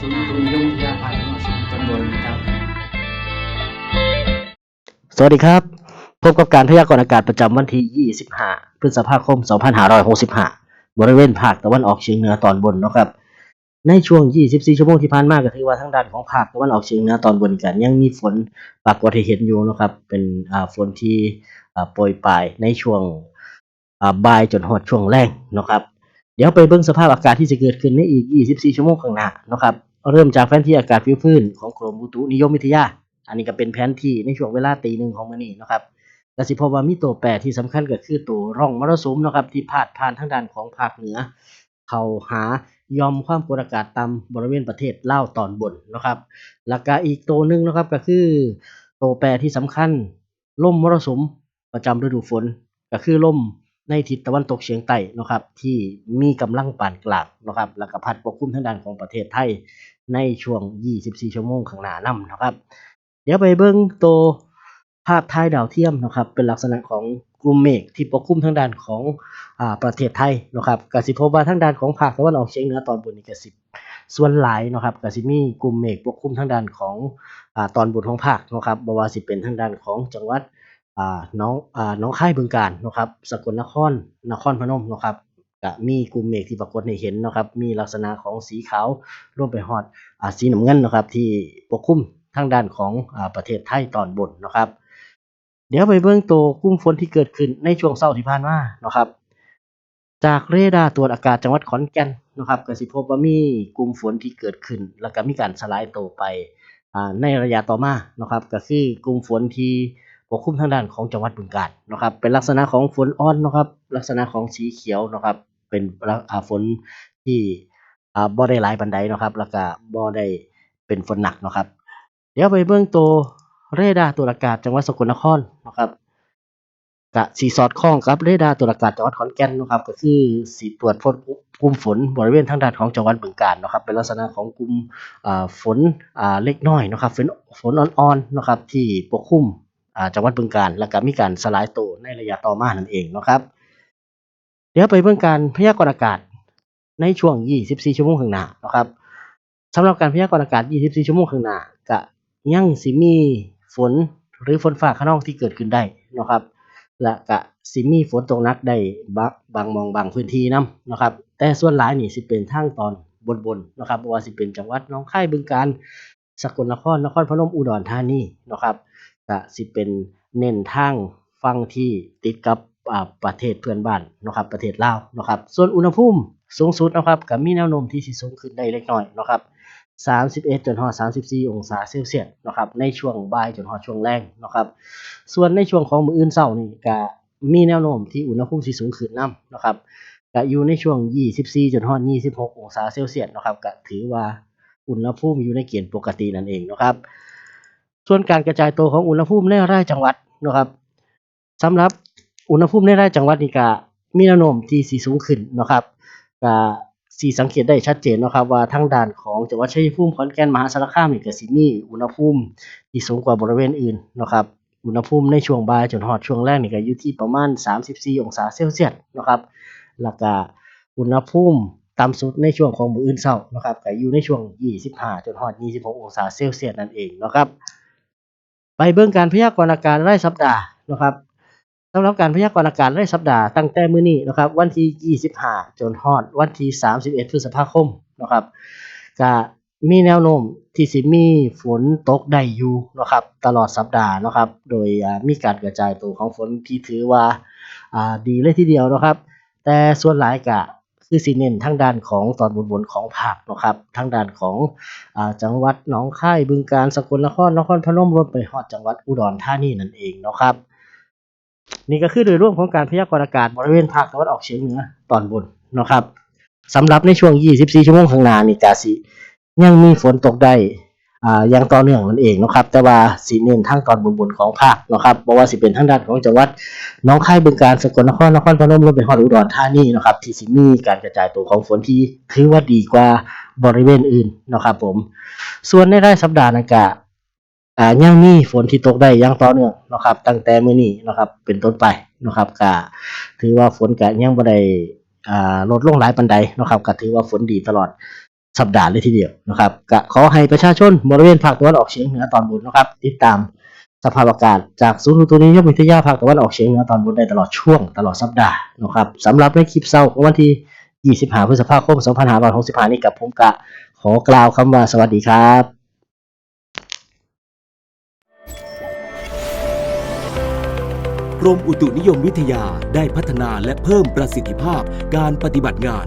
ศูนย์ตุนิยมวิทยาพันออกเฉียงเหนือตอนบนนะครับ สวัสดีครับ พบกับการพยากรณ์อากาศประจำวันที่ 25 พฤษภาคม 2565 บริเวณภาคตะวันออกเฉียงเหนือตอนบนนะครับ ในช่วง 24 ชั่วโมงที่ผ่านมาก็ถือว่าทางด้านของภาคตะวันออกเฉียงเหนือตอนบนกันยังมีฝนปรากฏให้เห็นอยู่นะครับ เป็นฝนที่โปรยปลายในช่วงบ่ายจนหดช่วงแรงนะครับ เดี๋ยวไปเบิ่งสภาพอากาศที่จะเกิดขึ้นในอีก 24 ชั่วโมงข้างหน้าเนาะครับ เริ่มจากแผนที่อากาศพื้นของกรมอุตุนิยมวิทยา อันนี้ก็เป็นแผนที่ในช่วงเวลาตีหนึ่งของมื้อนี้เนาะครับก็สิพบว่ามีตัวแปรที่สำคัญก็คือตัวร่องมรสุมเนาะครับที่พาดผ่านทางด้านของภาคเหนือ เข้าหายอมความกดอากาศต่ำบริเวณประเทศลาวตอนบนนะครับแล้วก็อีกตัวหนึ่งนะครับก็คือตัวแปรที่สำคัญล่มมรสุมประจำฤดูฝนก็คือล่ม ในทิศตะวันตกเฉียงใต้นะครับที่มีกำลังปานกลางนะครับแล้วก็พัดปกคลุมทางด้านของประเทศไทยในช่วง 24 ชั่วโมงข้างหน้านํเนะครับ เดี๋ยวไปเบิ่งตัวภาพถ่ายดาวเทียมนะครับเป็นลักษณะของกลุ่มเมฆที่ปกคลุมทางด้านของอ่าประเทศไทยนะครับกสิพบว่าทางด้านของภาคตะวันออกเฉียงเหนือตอนบนนี่กสิส่วนหลายนะครับกสิมีกลุ่มเมฆปกคลุมทางด้านของอ่าตอนบนของภาคนะครับบ่ว่าสิเป็นทางด้านของจังหวัด น้องอ่าน้องค่ายบึงกาฬเนะครับสกลนครนครพนมนะครับก็มีกลุ่มเมฆที่ปรากฏให้เห็นนะครับ มีลักษณะของสีขาวรวมไปฮอดอ่าสีน้ำเงินนะครับ ที่ปกคลุมทางด้านของอ่าประเทศไทยตอนบนนะครับ เดี๋ยวไปเบิ่งตัวกลุ่มฝนที่เกิดขึ้นในช่วงเช้าที่ผ่านมานะครับ จากเรดาร์ตรวจอากาศจังหวัดขอนแก่นนะครับก็สิพบว่ามีกลุ่มฝนที่เกิดขึ้น แล้วก็มีการสลายตัวไปในระยะต่อมานะครับ ก็คือกลุ่มฝนที่ ปกคลุมทางด้านของจังหวัดบึงกาฬนะครับ เป็นลักษณะของฝนอ่อนนะครับ ลักษณะของสีเขียวนะครับ เป็นฝนที่บ่ได้หลายปานใดนะครับ แล้วก็บ่ได้เป็นฝนหนักนะครับ เดี๋ยวไปเบิ่งตัวเรดาร์ตรวอากาศจังหวัดสกลนครนะครับก็สิสอดคล้องกับเรดาร์ตรวอากาศจังหวัดขอนแก่นนะครับ ก็คือสิตรวจพบกลุ่มฝนบริเวณทางด้านของจังหวัดบึงกาฬนะครับ เป็นลักษณะของกลุ่มฝนเล็กน้อยนะครับ ฝนฝนอ่อนๆนะครับ ที่ปกคลุม จังหวัดบึงกาฬแล้วก็มีการสลายตัวในระยะต่อมานั่นเองนะครับเดี๋ยวไปเบิ่งการพยากรณ์อากาศในช่วง 24 ชั่วโมงข้างหน้านะครับสำหรับการพยากรณ์อากาศ 24 ชั่วโมงข้างหน้าก็ยังสิมีฝนหรือฝนฟ้าคะนองที่เกิดขึ้นได้นะครับ และก็สิมีฝนตกหนักได้บางบางมองบางพื้นที่นํเนะครับ แต่ส่วนหลายนี่สิเป็นทางตอนบนๆเนะครับว่าสิเป็นจังหวัดหนองค่ายบึงกาฬสกลนครนครพนมอุดรธานีนะครับ ก็สิเป็นเน้นทางฝั่งที่ติดกับประเทศเพื่อนบ้านนะครับประเทศลาวนะครับส่วนอุณหภูมิสูงสุดนะครับก็มีแนวโน้มที่สิสูงขึ้นได้เล็กน้อยนะครับ31จนฮอด34 องศาเซลเซียสนะครับในช่วงบ่ายจนฮอดช่วงแรงนะครับส่วนในช่วงของมื้ออื่นเช้านี่ก็มีแนวโน้มที่อุณหภูมิสิสูงขึ้นนำเนะครับก็อยู่ในช่วง 24จนฮอด26 องศาเซลเซียสนะครับก็ถือว่าอุณหภูมิอยู่ในเกณฑ์ปกตินั่นเองนะครับ ส่วนการกระจายตัวของอุณหภูมิในรายจังหวัดนะครับสำหรับอุณหภูมิในรายจังหวัดนี่ก็มีแนวโน้มที่สิสูงขึ้นนะครับก็สิสังเกตได้ชัดเจนนะครับว่าทางด้านของจังหวัดชัยภูมิขอนแก่นมหาสารคามนี่ก็สิมีอุณหภูมิที่สูงกว่าบริเวณอื่นนะครับอุณหภูมิในช่วงบ่ายจนฮอดช่วงแรกนี่ก็อยู่ที่ประมาณ 34 องศาเซลเซียสนะครับแล้วก็อุณหภูมิต่ำสุดในช่วงของมื้ออื่นเช้านะครับก็อยู่ในช่วง 25 จนฮอด 26 องศาเซลเซียสนั่นเองนะครับ ไปเบิ่งการพยากรณ์อากาศรายสัปดาห์นะครับสำหรับการพยากรณ์อากาศรายสัปดาห์ตั้งแต่มื้อนี้นะครับ วันที่ 25 จนฮอด วันที่ 31 พฤษภาคมนะครับก็มีแนวโน้มที่สิมีฝนตกได้อยู่นะครับ ตลอดสัปดาห์นะครับ โดยมีการกระจายตัวของฝนที่ถือว่าดีเลยทีเดียวนะครับ แต่ส่วนหลายก็ คือสิเน้นทางด้านของตอนบนบนของภาคเนาะครับทางด้านของอจังหวัดหนองคายบึงกาฬสกลนครนครพนมรวมไปฮอดจังหวัดอุดรธานีนั่นเองเนาะครับ นี่ก็คือโดยรวมของการพยากรณ์อากาศบริเวณภาคตะวันออกเฉียงเหนือตอนบนเนาะครับสำหรับในช่วง 24 ชั่วโมงข้างหน้านี่จะสิยังมีฝนตกได้ อ่าอย่างต่อเนื่องนั่นเองนะครับ แต่ว่าสิเน้นทางตอนบนๆของภาคนะครับบ่ว่าสิเป็นทางด้านของจังหวัดหนองค่ายบึงกาฬสกลนครนครพนมรวมไปฮอดอุดรธานีนะครับที่สิมีการกระจายตัวของฝนที่ถือว่าดีกว่าบริเวณอื่นนะครับผม ส่วนในรายสัปดาห์นัก็อ่ายังมีฝนที่ตกได้อย่างต่อเนื่องนะครับ ตั้งแต่มื้อนี้นะครับเป็นต้นไปนะครับก็ถือว่าฝนก็ยังบ่ได้อ่าลดลงหลายปานใดนะครับก็ถือว่าฝนดีตลอด สัปดาห์เลยทีเดียวนะครับก็ขอให้ประชาชนบริเวณภาคตะวันออกเฉียงเหนือตอนบนนะครับติดตามสภาพอากาศจากศูนย์อุตุนิยมวิทยาภาคตะวันออกเฉียงเหนือตอนบนได้ตลอดช่วงตลอดสัปดาห์นะครับสำหรับในคลิปเช้าของวันที่ 25 พฤษภาคม 2565 นี้กับผมกะขอกล่าวคำว่าสวัสดีครับกรมอุตุนิยมวิทยาได้พัฒนาและเพิ่มประสิทธิภาพการปฏิบัติงาน